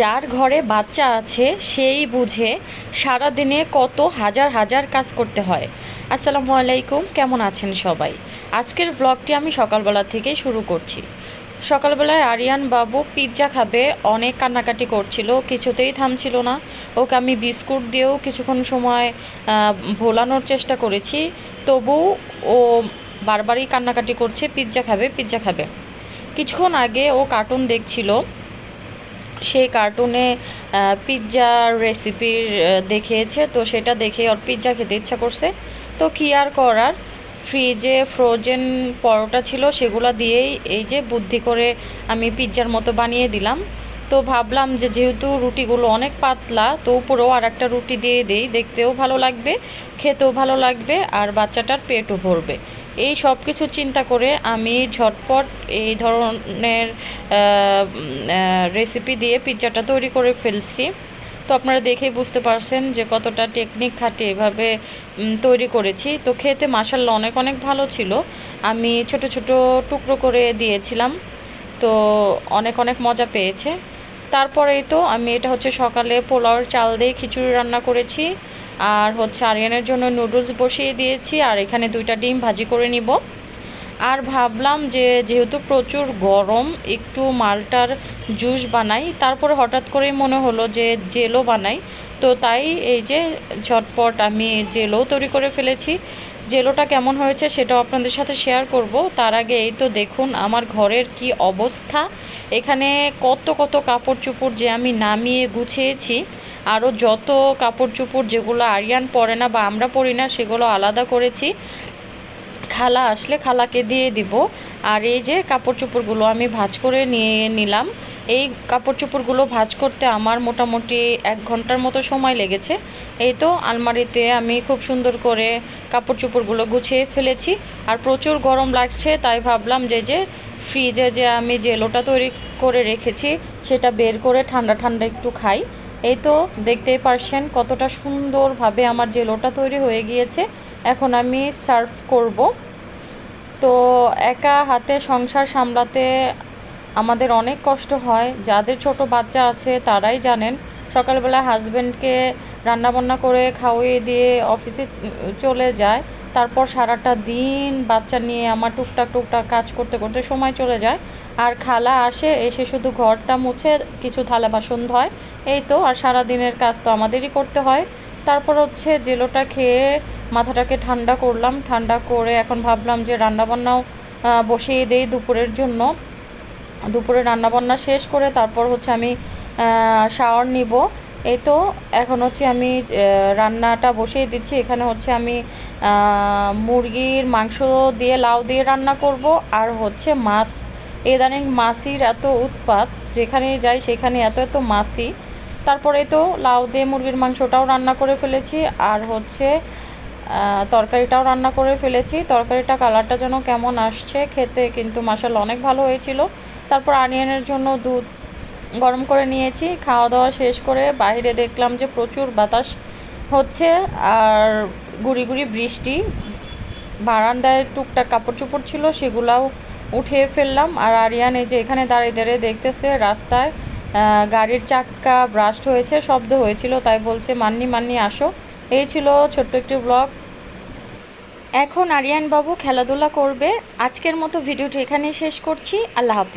যার ঘরে বাচ্চা আছে, সেই বুঝে সারাদিনে কত হাজার হাজার কাজ করতে হয়। আসসালামু আলাইকুম, কেমন আছেন সবাই? আজকের ব্লগটি আমি সকালবেলা থেকেই শুরু করছি। সকালবেলায় আরিয়ান বাবু পিৎজা খাবে, অনেক কান্নাকাটি করছিল, কিছুতেই থামছিল না। ওকে আমি বিস্কুট দিয়েও কিছুক্ষণ সময় ভোলানোর চেষ্টা করেছি, তবু ও বারবারই কান্নাকাটি করছে পিৎজা খাবে পিৎজা খাবে। কিছুক্ষণ আগে ও কার্টুন দেখছিল সেই কার্টুনে পিৎজার রেসিপির দেখিয়েছে। তো সেটা দেখে ওর পিৎজা খেতে ইচ্ছা করছে। তো কী আর করার? ফ্রিজে ফ্রোজেন পরোটা ছিল, সেগুলো দিয়েই এই যে বুদ্ধি করে আমি পিৎজার মতো বানিয়ে দিলাম। তো ভাবলাম যে যেহেতু রুটিগুলো অনেক পাতলা, তো উপরেও আর একটা রুটি দিয়ে দিই। দেখতেও ভালো লাগবে, খেতেও ভালো লাগবে, আর বাচ্চাটার পেটও ভরবে। এই সব কিছু চিন্তা করে আমি ঝটপট এই ধরনের রেসিপি দিয়ে পিৎজাটা তৈরি করে ফেলছি। তো আপনারা দেখেই বুঝতে পারছেন যে কতটা টেকনিক খাটিয়ে এভাবে তৈরি করেছি। তো খেতে মাসাল্লা অনেক অনেক ভালো ছিল। আমি ছোট ছোট টুকরো করে দিয়েছিলাম। তো অনেক অনেক মজা পেয়েছে। তারপরেই তো আমি, এটা হচ্ছে সকালে পোলাওর চাল দিয়ে খিচুড়ি রান্না করেছি। আর হচ্ছে আরিয়ানের জন্য নুডলস বসিয়ে দিয়েছি, আর এখানে দুইটা ডিম ভাজি করে নিব। আর ভাবলাম যে যেহেতু প্রচুর গরম, একটু মালটার জুস বানাই, তারপরে হঠাৎ করেই মনে হলো যে জেলও বানাই। তো তাই এই যে ঝটপট আমি জেলও তৈরি করে ফেলেছি। জেলোটা কেমন হয়েছে সেটাও আপনাদের সাথে শেয়ার করব। তার আগে এই তো দেখুন আমার ঘরের কি অবস্থা। এখানে কত কত কাপড় চোপড় যে আমি নামিয়ে গুছিয়েছি। আরও যত কাপড় চোপড় যেগুলো আরিয়ান পরে না বা আমরা পরি না, সেগুলো আলাদা করেছি। খালা আসলে খালাকে দিয়ে দিব। আর এই যে কাপড় চোপড়গুলো আমি ভাঁজ করে নিয়ে নিলাম। এই কাপড় চোপড়গুলো ভাঁজ করতে আমার মোটামুটি এক ঘণ্টার মতো সময় লেগেছে। এই তো আলমারিতে আমি খুব সুন্দর করে কাপড় চোপড়গুলো গুছিয়ে ফেলেছি। আর প্রচুর গরম লাগছে, তাই ভাবলাম যে যে ফ্রিজে যে আমি জেলোটা তৈরি করে রেখেছি, সেটা বের করে ঠান্ডা ঠান্ডা একটু খাই। এই তো দেখতেই পারছেন কতটা সুন্দরভাবে আমার যে লোটা তৈরি হয়ে গিয়েছে, এখন আমি সার্ভ করব। তো একা হাতে সংসার সামলাতে আমাদের অনেক কষ্ট হয়, যাদের ছোট বাচ্চা আছে তারাই জানেন, সকালবেলা হাজব্যান্ডকে রান্নাবান্না করে খাওয়িয়ে দিয়ে অফিসে চলে যায়। তারপর সারাটা দিন বাচ্চা নিয়ে আমার টুকটাক টুকটাক কাজ করতে করতে সময় চলে যায়। আর খালা আসে, এসে শুধু ঘরটা মুছে কিছু থালা বাসন ধয়। এই তো, আর সারা দিনের কাজ তো আমাদেরই করতে হয়। তারপর হচ্ছে জেলোটা খেয়ে মাথাটাকে ঠান্ডা করলাম। ঠান্ডা করে এখন ভাবলাম যে রান্নাবান্নাও বসিয়ে দেই দুপুরের জন্য। দুপুরে রান্নাবান্না শেষ করে তারপর হচ্ছে আমি শাওয়ার নিব। এই তো, এখন হচ্ছে আমি রান্নাটা বসিয়ে দিচ্ছি। এখানে হচ্ছে আমি মুরগির মাংস দিয়ে লাউ দিয়ে রান্না করব। আর হচ্ছে মাছ, ইদানিং মাছির এত উৎপাত, যেখানে যাই সেখানে এত এত মাছি। তারপরে তো লাউ দিয়ে মুরগির মাংসটাও রান্না করে ফেলেছি। আর হচ্ছে তরকারিটাও রান্না করে ফেলেছি। তরকারিটা কালারটা যেন কেমন আসছে, খেতে কিন্তু মাসাল অনেক ভালো হয়েছিল। তারপর আনিয়নের জন্য দুধ গরম করে নিয়েছি, খাওয়া দাওয়া শেষ করে বাইরে দেখলাম যে প্রচুর বাতাস হচ্ছে আর গুড়ি গুড়ি বৃষ্টি। বারান্দায় টুকটাক কাপড় চোপড় ছিল, সেগুলাও উঠিয়ে ফেললাম। আর আরিয়ান এই যে এখানে দাঁড়িয়ে দাঁড়িয়ে দেখতেছে রাস্তায় গাড়ির চাক্কা ব্রাস্ট হয়েছে, শব্দ হয়েছিল, তাই বলছে, মান্নি মান্নি, আসো। এই ছিল ছোট্ট একটি ব্লগ এখন আরিয়ান বাবু খেলাধুলা করবে। আজকের মতো ভিডিওটি এখানেই শেষ করছি। আল্লাহ হাফেজ।